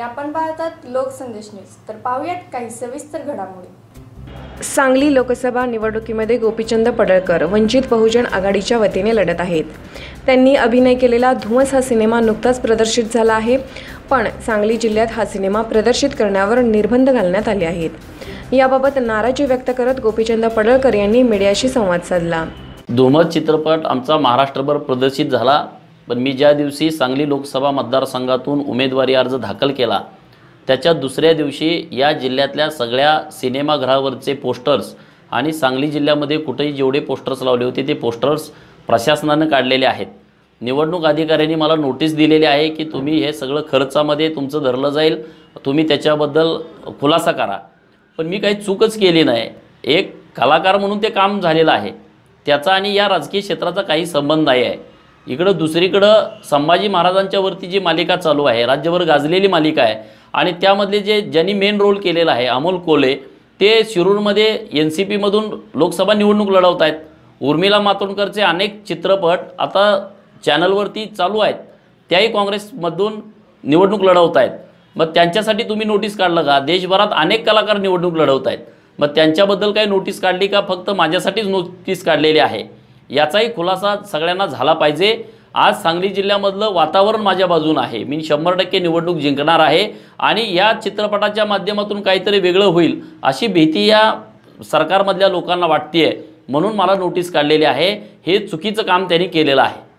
आपण पाहतात लोकसंदेश न्यूज तर पाहूयात काही सविस्तर घडामोडी. सांगली लोकसभा निवडणुकीमध्ये गोपीचंद पडळकर वंचित बहुजन आघाडीच्या वतीने लढत आहेत. त्यांनी अभिनय केलेला धुमस हा सिनेमा नुकताच प्रदर्शित झाला आहे पण सांगली जिल्ह्यात हा सिनेमा प्रदर्शित करण्यावर निर्बंध घालण्यात आले आहेत. याबाबत नाराजी व्यक्त करत गोपीचंद पडळकर यांनी मीडियाशी संवाद साधला. धुमत चित्रपट आमचा महाराष्ट्रभर प्रदर्शित झाला. पण मी ज्या दिवशी सांगली लोकसभा मतदारसंघातून उमेदवारी अर्ज दाखल केला त्याच्या दुसऱ्या दिवशी या जिल्ह्यातल्या सगळ्या सिनेमागृहावरचे पोस्टर्स आणि सांगली जिल्ह्यामध्ये कुठेही जेवढे पोस्टर्स लावले होते ते पोस्टर्स प्रशासनानं काढलेले आहेत. निवडणूक अधिकाऱ्यांनी मला नोटीस दिलेली आहे की तुम्ही हे सगळं खर्चामध्ये तुमचं धरलं जाईल तुम्ही त्याच्याबद्दल खुलासा करा. पण मी काही चूकच केली नाही. एक कलाकार म्हणून ते काम झालेलं आहे. त्याचा आणि या राजकीय क्षेत्राचा काही संबंध नाही आहे. इकडं दुसरीकडं संभाजी महाराजांच्या वरती जी मालिका चालू आहे राज्यभर गाजलेली मालिका आहे आणि त्यामधले जे ज्यांनी मेन रोल केलेला आहे अमोल कोले ते शिरूरमध्ये एन सी पीमधून लोकसभा निवडणूक लढवत आहेत उर्मिला मातोंडकरचे अनेक चित्रपट आता चॅनलवरती चालू आहेत. त्याही काँग्रेसमधून निवडणूक लढवत आहेत मग त्यांच्यासाठी तुम्ही नोटीस काढलं का? देशभरात अनेक कलाकार निवडणूक लढवत आहेत मग त्यांच्याबद्दल काही नोटीस काढली का? फक्त माझ्यासाठीच नोटीस काढलेली आहे. याचाही खुलासा सगळ्यांना झाला पाहिजे. आज सांगली जिल्ह्यामधलं वातावरण माझ्या बाजून आहे. मी शंभर टक्के निवडणूक जिंकणार आहे आणि या चित्रपटाच्या माध्यमातून काहीतरी वेगळं होईल अशी भीती या सरकारमधल्या लोकांना वाटते म्हणून मला नोटीस काढलेली आहे. हे चुकीचं काम त्यांनी केलेलं आहे.